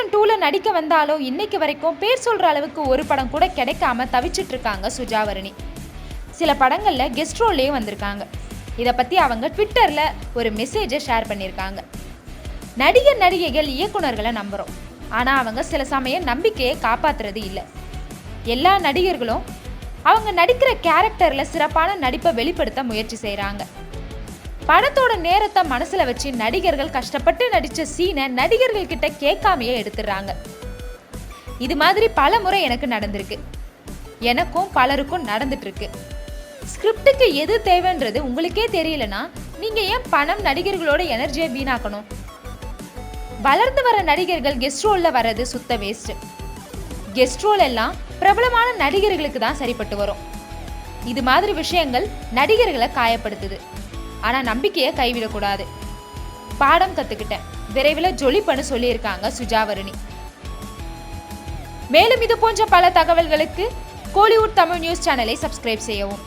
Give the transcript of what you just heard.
Season டூவில் நடிக்க வந்தாலும் இன்னைக்கு வரைக்கும் பேர் சொல்கிற அளவுக்கு ஒரு படம் கூட கிடைக்காம தவிச்சிட்டு இருக்காங்க சுஜாவரணி. சில படங்களில் கெஸ்ட் ரோல்லையும் வந்திருக்காங்க. இதை பற்றி அவங்க ட்விட்டரில் ஒரு மெசேஜை ஷேர் பண்ணியிருக்காங்க. நடிகர் நடிகைகள் இயக்குனர்களை நம்புகிறோம் ஆனால் அவங்க சில சமயம் நம்பிக்கையை காப்பாத்துறது இல்லை. எல்லா நடிகர்களும் அவங்க நடிக்கிற கேரக்டரில் சிறப்பான நடிப்பை வெளிப்படுத்த முயற்சி செய்கிறாங்க படத்தோட நேரத்தை மனசுல வச்சு நடிகர்கள் கஷ்டப்பட்டு நடிச்ச சீனை நடிகர்கள் கிட்ட கேட்காமையே எடுத்துடுறாங்க. இது மாதிரி பல முறை எனக்கு நடந்திருக்கு. எனக்கும் பலருக்கும் நடந்துட்டு இருக்கு ஸ்கிரிப்டுக்கு எது தேவைன்றது உங்களுக்கே தெரியலனா நீங்க ஏன் பணம் நடிகர்களோட எனர்ஜியை வீணாக்கணும்? வளர்ந்து வர நடிகர்கள் கெஸ்ட் ரோல்ல வர்றது சுத்த வேஸ்ட் கெஸ்ட் ரோல் எல்லாம் பிரபலமான நடிகர்களுக்கு தான் சரிப்பட்டு வரும். இது மாதிரி விஷயங்கள் நடிகர்களை காயப்படுத்துது. ஆனா நம்பிக்கையை கைவிடக்கூடாது. பாடம் கத்துக்கிட்டேன். விரைவில் ஜொலிப்பன்னு சொல்லியிருக்காங்க சுஜாவரணி. மேலும் இது போன்ற பல தகவல்களுக்கு கோலிவுட் தமிழ் நியூஸ் சேனலை சப்ஸ்கிரைப் செய்யவும்.